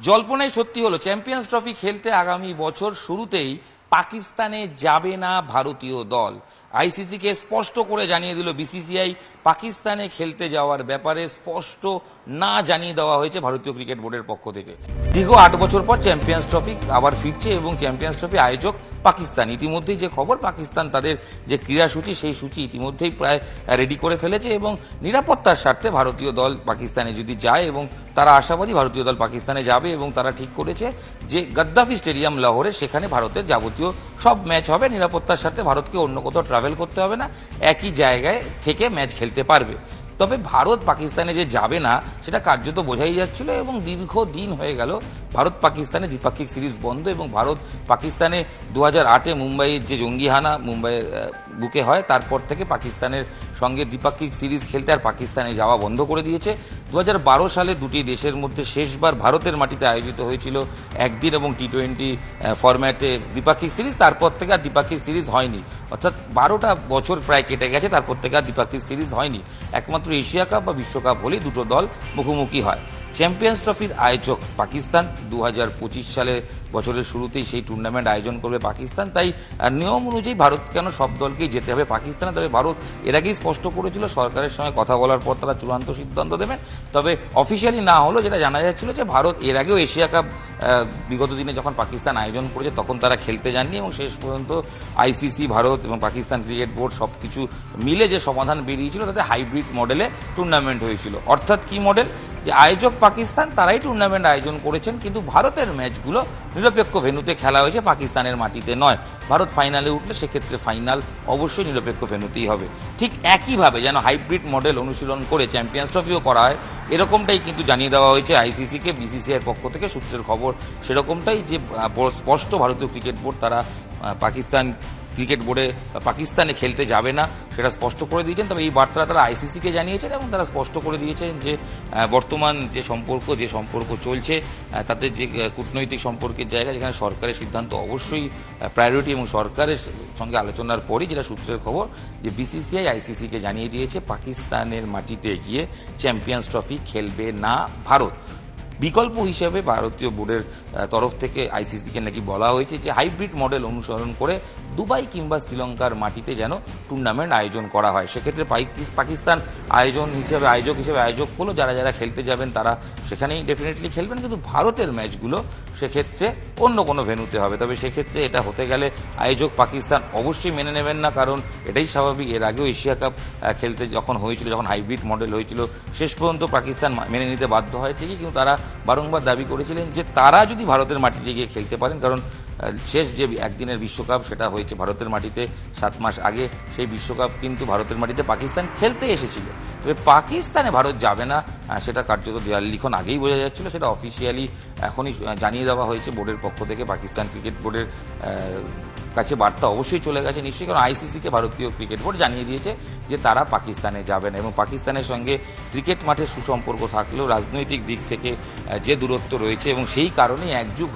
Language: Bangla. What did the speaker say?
জল্পনাই সত্যি হলো চ্যাম্পিয়ন্স ট্রফি খেলতে আগামী বছর শুরুতেই পাকিস্তানে যাবে না ভারতীয় দল। আইসিসিকে স্পষ্ট করে জানিয়ে দিল বিসিসিআই পাকিস্তানে খেলতে যাওয়ার ব্যাপারে স্পষ্ট না জানিয়ে দেওয়া হয়েছে ভারতীয় ক্রিকেট বোর্ডের পক্ষ থেকে। দীর্ঘ আট বছর পর চ্যাম্পিয়ন্স ট্রফি আবার ফিরছে এবং চ্যাম্পিয়ন্স ট্রফি আয়োজক পাকিস্তান। ইতিমধ্যেই যে খবর, পাকিস্তান তাদের যে ক্রীড়াসূচি, সেই সূচি ইতিমধ্যেই প্রায় রেডি করে ফেলেছে এবং নিরাপত্তার স্বার্থে ভারতীয় দল পাকিস্তানে যদি যায় এবং তারা আশাবাদী ভারতীয় দল পাকিস্তানে যাবে এবং তারা ঠিক করেছে যে গদ্দাফি স্টেডিয়াম লাহোরে সেখানে ভারতের যাবতীয় সব ম্যাচ হবে। নিরাপত্তার স্বার্থে ভারতকে অন্য কোথাও ট্রাভেল করতে হবে না। একই জায়গায় থেকে ম্যাচ খেলতে পারবে। তবে ভারত পাকিস্তানে যে যাবে না, সেটা কার্যত বোঝাই যাচ্ছিল এবং দীর্ঘ দিন হয়ে গেল ভারত পাকিস্তানে দ্বিপাক্ষিক সিরিজ বন্ধ এবং ভারত পাকিস্তানে দু হাজার আটে মুম্বাইয়ের যে জঙ্গি হানা মুম্বাইয়ের বুকে হয়, তারপর থেকে পাকিস্তানের সঙ্গে দ্বিপাক্ষিক সিরিজ খেলতে আর পাকিস্তানে যাওয়া বন্ধ করে দিয়েছে। দু হাজার বারো সালে দুটি দেশের মধ্যে শেষবার ভারতের মাটিতে আয়োজিত হয়েছিল একদিন এবং টি টোয়েন্টি ফরম্যাটে দ্বিপাক্ষিক সিরিজ, তারপর থেকে আর দ্বিপাক্ষিক সিরিজ হয়নি। অর্থাৎ বারোটা বছর প্রায় কেটে গেছে, তারপর থেকে আর দ্বিপাক্ষিক সিরিজ হয়নি। একমাত্র এশিয়া কাপ বা বিশ্বকাপ হলেই দুটো দল মুখোমুখি হয়। চ্যাম্পিয়ন্স ট্রফির আয়োজক পাকিস্তান। দু সালে বছরের শুরুতেই সেই টুর্নামেন্ট আয়োজন করবে পাকিস্তান। তাই নিয়ম অনুযায়ী ভারত কেন সব দলকেই যেতে হবে পাকিস্তানে? তবে ভারত এর আগেই স্পষ্ট করেছিল, সরকারের সঙ্গে কথা বলার পর তারা চূড়ান্ত সিদ্ধান্ত দেবেন। তবে অফিসিয়ালি না হলো যেটা জানা যাচ্ছিল যে ভারত এর আগেও এশিয়া কাপ বিগত দিনে যখন পাকিস্তান আয়োজন করেছে, তখন তারা খেলতে যাননি এবং শেষ পর্যন্ত আইসিসি, ভারত এবং পাকিস্তান ক্রিকেট বোর্ড সবকিছু মিলে যে সমাধান বেরিয়েছিল, তাতে হাইব্রিড মডেলে টুর্নামেন্ট হয়েছিল। অর্থাৎ কি মডেল যে আয়োজক পাকিস্তান, তারাই টুর্নামেন্ট আয়োজন করেছেন, কিন্তু ভারতের ম্যাচগুলো নিরপেক্ষ ভেন্যুতে খেলা হয়েছে পাকিস্তানের মাটিতে নয়। ভারত ফাইনালে উঠলে সেক্ষেত্রে ফাইনাল অবশ্যই নিরপেক্ষ ভেন্যুতেই হবে। ঠিক একইভাবে যেন হাইব্রিড মডেল অনুশীলন করে চ্যাম্পিয়ন্স ট্রফিও করা হয়, এরকমটাই কিন্তু জানিয়ে দেওয়া হয়েছে আইসিসিকে বিসিসিআইয়ের পক্ষ থেকে সূত্রের খবর। সেরকমটাই যে স্পষ্ট ভারতীয় ক্রিকেট বোর্ড তারা পাকিস্তান ক্রিকেট বোর্ডে পাকিস্তানে খেলতে যাবে না, সেটা স্পষ্ট করে দিয়েছেন। তবে এই বার্তা তারা আইসিসিকে জানিয়েছেন এবং তারা স্পষ্ট করে দিয়েছেন যে বর্তমান যে সম্পর্ক যে সম্পর্ক চলছে তাতে যে কূটনৈতিক সম্পর্কের জায়গা, যেখানে সরকারের সিদ্ধান্ত অবশ্যই প্রায়োরিটি এবং সরকারের সঙ্গে আলোচনার পরই যেটা সূত্রের খবর, যে বিসিসিআই আইসিসিকে জানিয়ে দিয়েছে, পাকিস্তানের মাটিতে গিয়ে চ্যাম্পিয়ন্স ট্রফি খেলবে না ভারত। বিকল্প হিসেবে ভারতীয় বোর্ডের তরফ থেকে আইসিসিকে নাকি বলা হয়েছে যে হাইব্রিড মডেল অনুসরণ করে দুবাই কিংবা শ্রীলঙ্কার মাটিতে যেন টুর্নামেন্ট আয়োজন করা হয়। সেক্ষেত্রে পাকিস্তান আয়োজন হিসেবে, আয়োজক হিসেবে আয়োজক হলো, যারা যারা খেলতে যাবেন তারা সেখানেই ডেফিনেটলি খেলবেন। কিন্তু ভারতের ম্যাচগুলো সেক্ষেত্রে অন্য কোনো ভেন্যুতে হবে। তবে সেক্ষেত্রে এটা হতে গেলে আয়োজক পাকিস্তান অবশ্যই মেনে নেবেন না, কারণ এটাই স্বাভাবিক। এর আগেও এশিয়া কাপ খেলতে যখন হয়েছিল, যখন হাইব্রিড মডেল হয়েছিল, শেষ পর্যন্ত পাকিস্তান মেনে নিতে বাধ্য হয়। ঠিকই কিন্তু তারা বারংবার দাবি করেছিলেন যে তারা যদি ভারতের মাটিতে গিয়ে খেলতে পারেন, কারণ শেষ যে একদিনের বিশ্বকাপ, সেটা হয়েছে ভারতের মাটিতে সাত মাস আগে। সেই বিশ্বকাপ কিন্তু ভারতের মাটিতে পাকিস্তান খেলতে এসেছিল। তবে পাকিস্তানে ভারত যাবে না সেটা কার্যত দেওয়াল লিখন আগেই বোঝা যাচ্ছিল। সেটা অফিসিয়ালি এখনই জানিয়ে দেওয়া হয়েছে বোর্ডের পক্ষ থেকে। পাকিস্তান ক্রিকেট বোর্ডের কাছে বার্তা অবশ্যই চলে গেছে নিশ্চয়ই। কারণ আইসিসিকে ভারতীয় ক্রিকেট বোর্ড জানিয়ে দিয়েছে যে তারা পাকিস্তানে যাবে না এবং পাকিস্তানের সঙ্গে ক্রিকেট মাঠের সুসম্পর্ক থাকলেও রাজনৈতিক দিক থেকে যে দূরত্ব রয়েছে এবং সেই কারণেই একযুগ